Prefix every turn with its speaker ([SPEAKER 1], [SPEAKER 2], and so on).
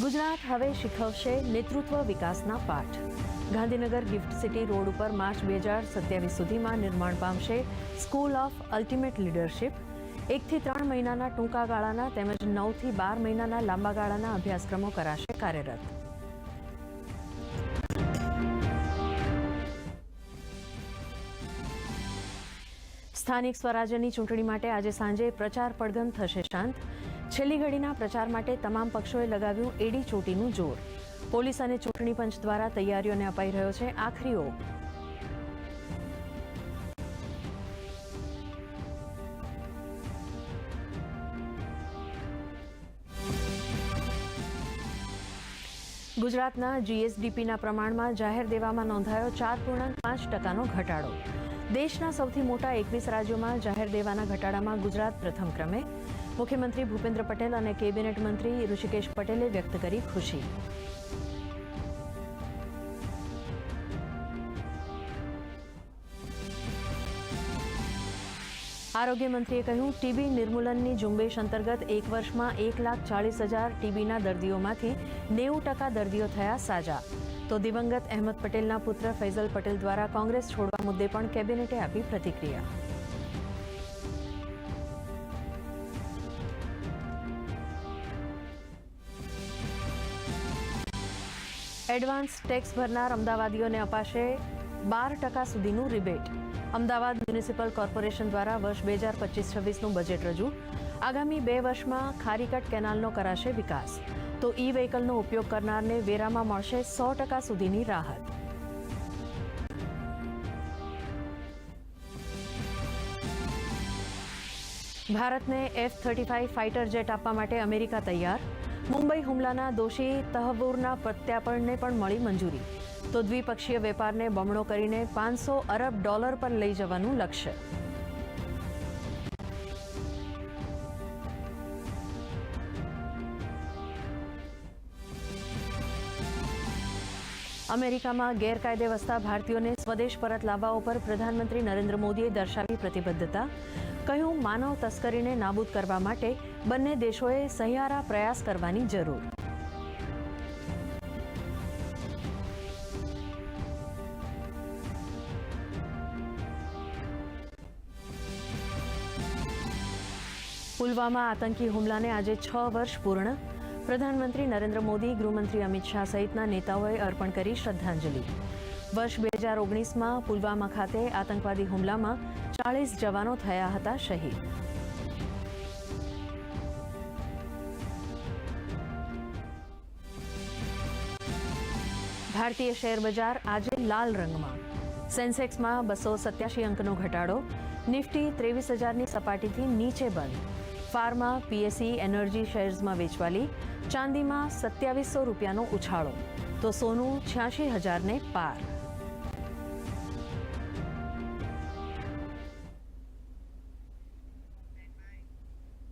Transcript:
[SPEAKER 1] ગુજરાત હવે શીખવશે નેતૃત્વ વિકાસના પાઠ. ગાંધીનગર ગિફ્ટ સિટી રોડ ઉપર માર્ચ બે હજાર સત્યાવીસ સુધીમાં નિર્માણ પામશે સ્કૂલ ઓફ અલ્ટિમેટ લીડરશિપ. એકથી ત્રણ મહિનાના ટૂંકા ગાળાના તેમજ નવથી બાર મહિનાના લાંબા ગાળાના અભ્યાસક્રમો કરાશે કાર્યરત. સ્થાનિક સ્વરાજ્યની ચૂંટણી માટે આજે સાંજે પ્રચાર પડઘમ થશે શાંત. છેલ્લી ઘડીના પ્રચાર માટે તમામ પક્ષોએ લગાવ્યું એડી ચોટીનું જોર. પોલીસ અને ચૂંટણી પંચ દ્વારા તૈયારીઓને અપાઈ રહ્યો છે આખરી ઓપ. ગુજરાતના જીએસડીપીના પ્રમાણમાં જાહેર દેવામાં નોંધાયો ચાર પૂર્ણાંક પાંચ ટકાનો ઘટાડો. દેશના સૌથી મોટા એકવીસ રાજ્યોમાં જાહેર દેવાના ઘટાડામાં ગુજરાત પ્રથમ ક્રમે. મુખ્યમંત્રી ભૂપેન્દ્ર પટેલ અને કેબિનેટ મંત્રી ઋષિકેશ પટેલે વ્યક્ત કરી ખુશી. આરોગ્ય મંત્રીએ કહ્યું, ટીબી નિર્મૂલનની ઝુંબેશ અંતર્ગત એક વર્ષમાં એક લાખ ચાળીસ હજાર ટીબીના દર્દીઓમાંથી નેવું ટકા દર્દીઓ થયા સાજા. તો દિવંગત અહેમદ પટેલના પુત્ર ફૈઝલ પટેલ દ્વારા કોંગ્રેસ છોડવા મુદ્દે પણ કેબિનેટે આપી પ્રતિક્રિયા. એડવાન્સ ટેક્સ ભરનાર અમદાવાદીઓને અપાશે બાર ટકા સુધીનું રિબેટ. અમદાવાદ મ્યુનિસિપલ કોર્પોરેશન દ્વારા વર્ષ બે હજાર પચીસ છવ્વીસનું બજેટ રજૂ. આગામી બે વર્ષમાં ખારીકટ કેનાલનો કરાશે વિકાસ. તો ઈ વ્હીકલનો ઉપયોગ કરનારને વેરામાં મળશે સો ટકા સુધીની રાહત. ભારતને F thirty five fighter jet આપવા માટે અમેરિકા તૈયાર. મુંબઈ હુમલાના દોષી તહવુરના પ્રત્યાપણને પણ મળી મંજૂરી. તો દ્વિપક્ષીય વેપારને બમણો કરીને પાંચસો અરબ ડોલર પર લઈ જવાનું લક્ષ્ય. અમેરિકામાં ગેરકાયદે વસતા ભારતીયોને સ્વદેશ પરત લાવવા ઉપર પ્રધાનમંત્રી નરેન્દ્ર મોદીએ દર્શાવી પ્રતિબદ્ધતા, કહ્યું, માનવ તસ્કરીને નાબૂદ કરવા માટે બંને દેશોએ સહિયારા પ્રયાસ કરવાની જરૂર. પુલવામા આતંકી હુમલાને આજે છ વર્ષ પૂર્ણ પ્રધાનમંત્રી નરેન્દ્ર મોદી, ગૃહમંત્રી અમિત શાહ સહિતના નેતાઓએ અર્પણ કરી શ્રદ્ધાંજલિ. વર્ષ બે હજાર ઓગણીસમાં પુલવામા ખાતે આતંકવાદી હુમલામાં ચાળીસ જવાનો થયા હતા શહીદ. ભારતીય શેર બજાર આજે લાલ રંગમાં. સેન્સેક્સમાં બસો સત્યાસી અંકનો ઘટાડો, નિફ્ટી ત્રેવીસ હજારની સપાટીથી નીચે બંધ. ફાર્મા પીએસસી એનર્જી શેર્સમાં વેચવાલી ચાંદીમાં સત્યાવીસો રૂપિયાનો ઉછાળો. તો સોનું છ્યાસી હજારને પાર.